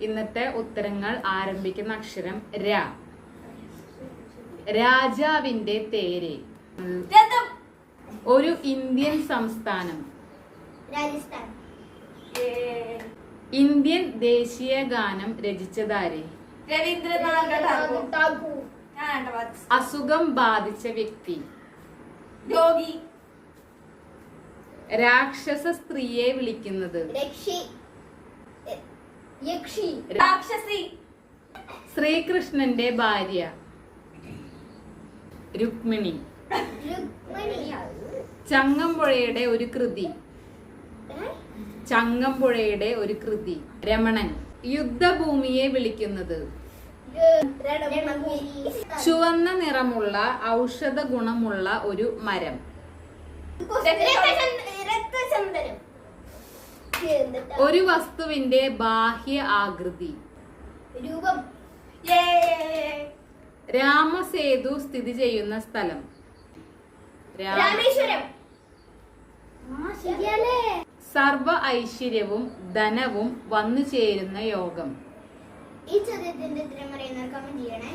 ഇന്നത്തെ ഉത്തരങ്ങൾ ആരംഭിക്കുന്ന അക്ഷരം ര. രാജാവിന്റെ തേര് ഒരു ഇന്ത്യൻ സംസ്ഥാനം. രാജസ്ഥാൻ. ഇന്ത്യൻ ദേശീയ ഗാനം രചിച്ചതാരെ? രവീന്ദ്രനാഥ അസുഖം ബാധിച്ച വ്യക്തി. രോഗി. രാക്ഷസ സ്ത്രീയെ വിളിക്കുന്നത്. രക്ഷി. യക്ഷി. രാക്ഷസി. ശ്രീകൃഷ്ണന്റെ ഭാര്യ. രുക്മിണി. ചങ്ങമ്പുഴയുടെ ഒരു കൃതി? ചങ്ങമ്പുഴയുടെ ഒരു കൃതി. രമണൻ. യുദ്ധഭൂമിയെ വിളിക്കുന്നത്. ചുവന്ന നിറമുള്ള ഔഷധ ഗുണമുള്ള ഒരു മരം. രക്തചന്ദ- രക്തചന്ദനം. ഒരു വസ്തുവിന്റെ ബാഹ്യ ആകൃതി. രൂപം. രാമസേതു സ്ഥിതി ചെയ്യുന്ന സ്ഥലം. രാമേശ്വരം. സർവ ഐശ്വര്യവും ധനവും വന്നു ചേരുന്ന യോഗം. ഈ ചോദ്യത്തിന്റെ ഉത്തരം അറിയുന്നവർ കമന്റ് ചെയ്യണേ.